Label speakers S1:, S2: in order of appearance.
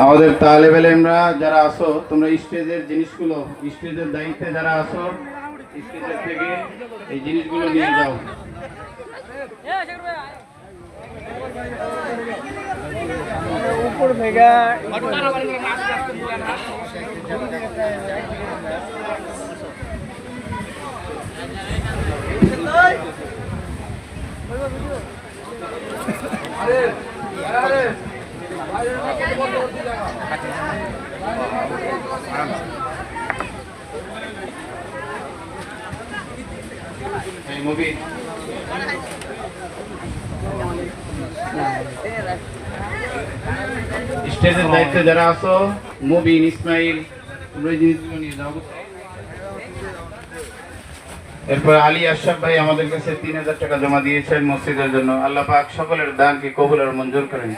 S1: আমাদের তালেবেলেমরা যারা আসো তোমরা স্টেজের জিনিসগুলো, স্টেজের দায়িত্বে যারা আসো স্টেজের থেকে এই জিনিসগুলো নিয়ে যাও। এই স্টেজের দায়িত্বে যারা আসো মুবিন, ইসমাইল তোমরা জিনিসগুলো নিয়ে যাও। এরপর আলী আশরাফ ভাই আমাদের কাছে তিন হাজার টাকা জমা দিয়েছেন মসজিদের জন্য। আল্লাহ পাক সকলের দানকে কবুল আর মঞ্জুর করেন।